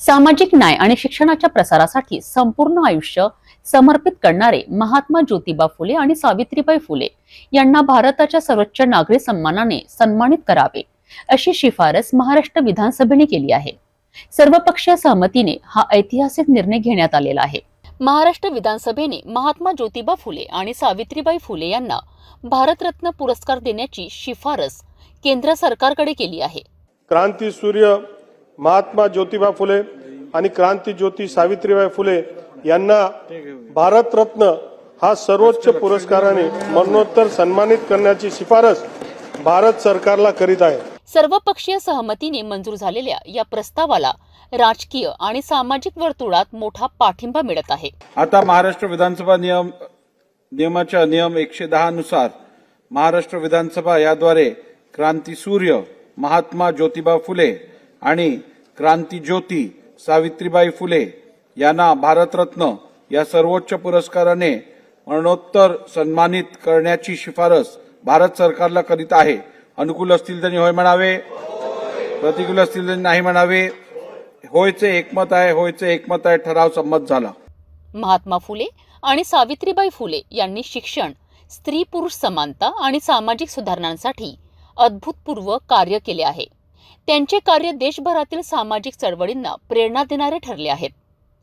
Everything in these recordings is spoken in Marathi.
सामाजिक न्याय आणि शिक्षणाच्या प्रसारासाठी संपूर्ण आयुष्य समर्पित करणारे महात्मा ज्योतिबा फुले आणि सावित्रीबाई फुले यांना भारताच्या सर्वोच्च नागरी सन्मानाने सन्मानित करावे अशी शिफारस महाराष्ट्र विधानसभेने केली आहे. सर्वपक्षीय सहमतीने हा ऐतिहासिक निर्णय घेण्यात आलेला आहे. महाराष्ट्र विधानसभेने महात्मा ज्योतिबा फुले आणि सावित्रीबाई फुले यांना भारतरत्न पुरस्कार देण्याची शिफारस केंद्र सरकारकडे केली आहे. क्रांती सूर्य महात्मा ज्योतिबा फुले आणि क्रांती ज्योती सावित्रीबाई फुले यांना भारतरत्न हा सर्वोच्च पुरस्काराने मरणोत्तर सन्मानित करण्याची शिफारस भारत सरकारला करीत आहे. सर्वपक्षीय सहमतीने मंजूर झालेल्या या प्रस्तावाला राजकीय आणि सामाजिक वर्तुळात मोठा पाठिंबा मिळत आहे. आता महाराष्ट्र विधानसभा नियम नियमाच्या नियम एकशे दहा नुसार महाराष्ट्र विधानसभा याद्वारे क्रांती सूर्य महात्मा ज्योतिबा फुले आणि क्रांती ज्योती सावित्रीबाई फुले यांना भारतरत्न या सर्वोच्च पुरस्काराने मरणोत्तर सन्मानित करण्याची शिफारस भारत सरकारला करीत आहे. अनुकूल असतील त्यांनी होय म्हणावे. प्रतिकूल असतील त्यांनी नाही म्हणावे. होयचे एकमत आहे होयचे एकमत आहे ठराव संमत झाला. महात्मा फुले आणि सावित्रीबाई फुले यांनी शिक्षण स्त्री पुरुष समानता आणि सामाजिक सुधारणांसाठी अद्भुतपूर्व कार्य केले आहे. त्यांचे कार्य देशभरातील सामाजिक चळवळींना प्रेरणा देणारे ठरले आहेत.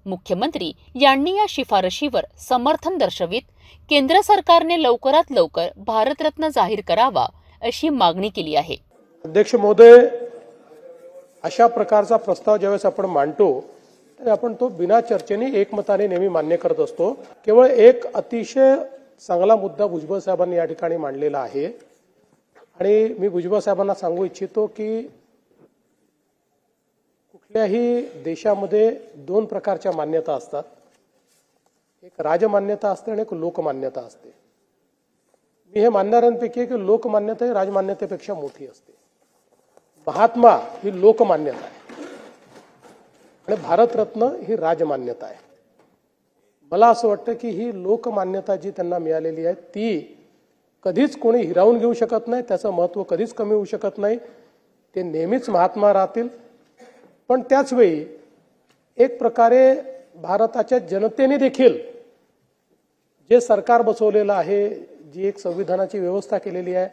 मुख्यमंत्री यांनी या शिफारशीवर समर्थन दर्शवित केंद्र सरकारने लवकरात लवकर भारतरत्न जाहीर करावा अशी मागणी केली आहे. अध्यक्ष महोदय अशा प्रकारचा प्रस्ताव ज्यावेळेस आपण मांडतो तर आपण तो बिना चर्चेने एकमताने नेहमी मान्य करत असतो. केवळ एक अतिशय चांगला मुद्दा भुजबळ साहेबांनी या ठिकाणी मांडलेला आहे. आणि मी भुजबळ साहेबांना सांगू इच्छितो की कुठल्याही देशामध्ये दोन प्रकारच्या मान्यता असतात. एक राजमान्यता असते आणि एक लोकमान्यता असते. मी हे मानणाऱ्यांपैकी की लोकमान्यता ही राजमान्यतेपेक्षा मोठी असते. महात्मा ही लोकमान्यता आहे. आणि भारतरत्न ही राजमान्यता आहे. मला असं वाटतं की ही लोकमान्यता जी त्यांना मिळालेली आहे ती कधीच कोणी हिरावून घेऊ शकत नाही त्याचं महत्त्व कधीच कमी होऊ शकत नाही. ते नेहमीच महात्मा राहतील. पण त्याचवेळी एक प्रकारे भारताच्या जनतेने देखील जे सरकार बसवलेलं आहे जी एक संविधानाची व्यवस्था केलेली आहे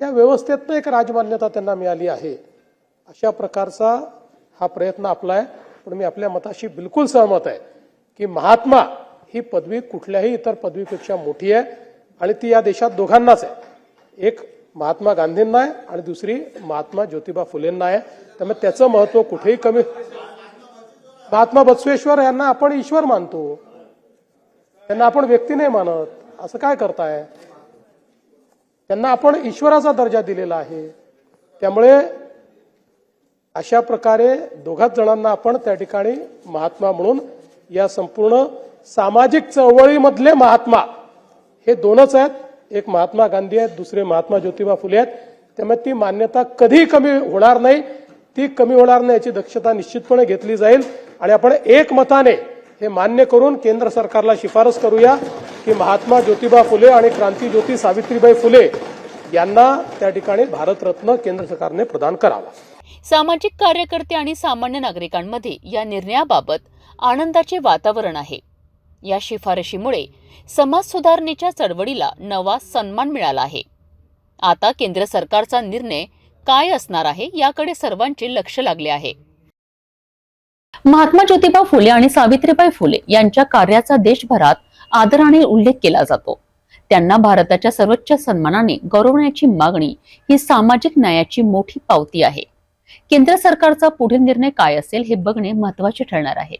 त्या व्यवस्थेतनं एक राजमान्यता त्यांना मिळाली आहे. अशा प्रकारचा हा प्रयत्न आपला आहे. पण मी आपल्या मताशी बिलकुल सहमत आहे की महात्मा ही पदवी कुठल्याही इतर पदवीपेक्षा मोठी आहे आणि ती या देशात दोघांनाच आहे. एक महात्मा गांधींना आहे आणि दुसरी महात्मा ज्योतिबा फुलेंना आहे. त्यामुळे त्याचं महत्त्व कुठेही कमी महात्मा बसवेश्वर यांना आपण ईश्वर मानतो. त्यांना आपण व्यक्ती नाही मानत. असं काय करताय? त्यांना आपण ईश्वराचा दर्जा दिलेला आहे. त्यामुळे अशा प्रकारे दोघाच जणांना आपण त्या ठिकाणी महात्मा म्हणून या संपूर्ण सामाजिक चळवळीमधले महात्मा हे दोनच आहेत. एक महात्मा गांधी आहेत दुसरे महात्मा ज्योतिबा फुले आहेत. त्यामुळे ती मान्यता कधी कमी होणार नाही. ती कमी होणार नाही याची दक्षता निश्चितपणे घेतली जाईल. आणि आपण एकमताने हे मान्य करून केंद्र सरकारला शिफारस करूया की महात्मा ज्योतिबा फुले आणि क्रांती ज्योती सावित्रीबाई फुले यांना त्या ठिकाणी भारतरत्न केंद्र सरकारने प्रदान करावा. सामाजिक कार्यकर्ते आणि सामान्य नागरिकांमध्ये या निर्णयाबाबत आनंदाचे वातावरण आहे. या शिफारशीमुळे समाज सुधारणेच्या चळवळीला नवा सन्मान मिळाला आहे. आता केंद्र सरकारचा निर्णय काय असणार आहे याकडे सर्वांचे लक्ष लागले आहे. महात्मा ज्योतिबा फुले आणि सावित्रीबाई फुले यांच्या कार्याचा देशभरात आदराने उल्लेख केला जातो. त्यांना भारताच्या सर्वोच्च सन्मानाने गौरवण्याची मागणी ही सामाजिक न्यायाची मोठी पावती आहे. केंद्र सरकारचा पुढील निर्णय काय असेल हे बघणे महत्त्वाचे ठरणार आहे.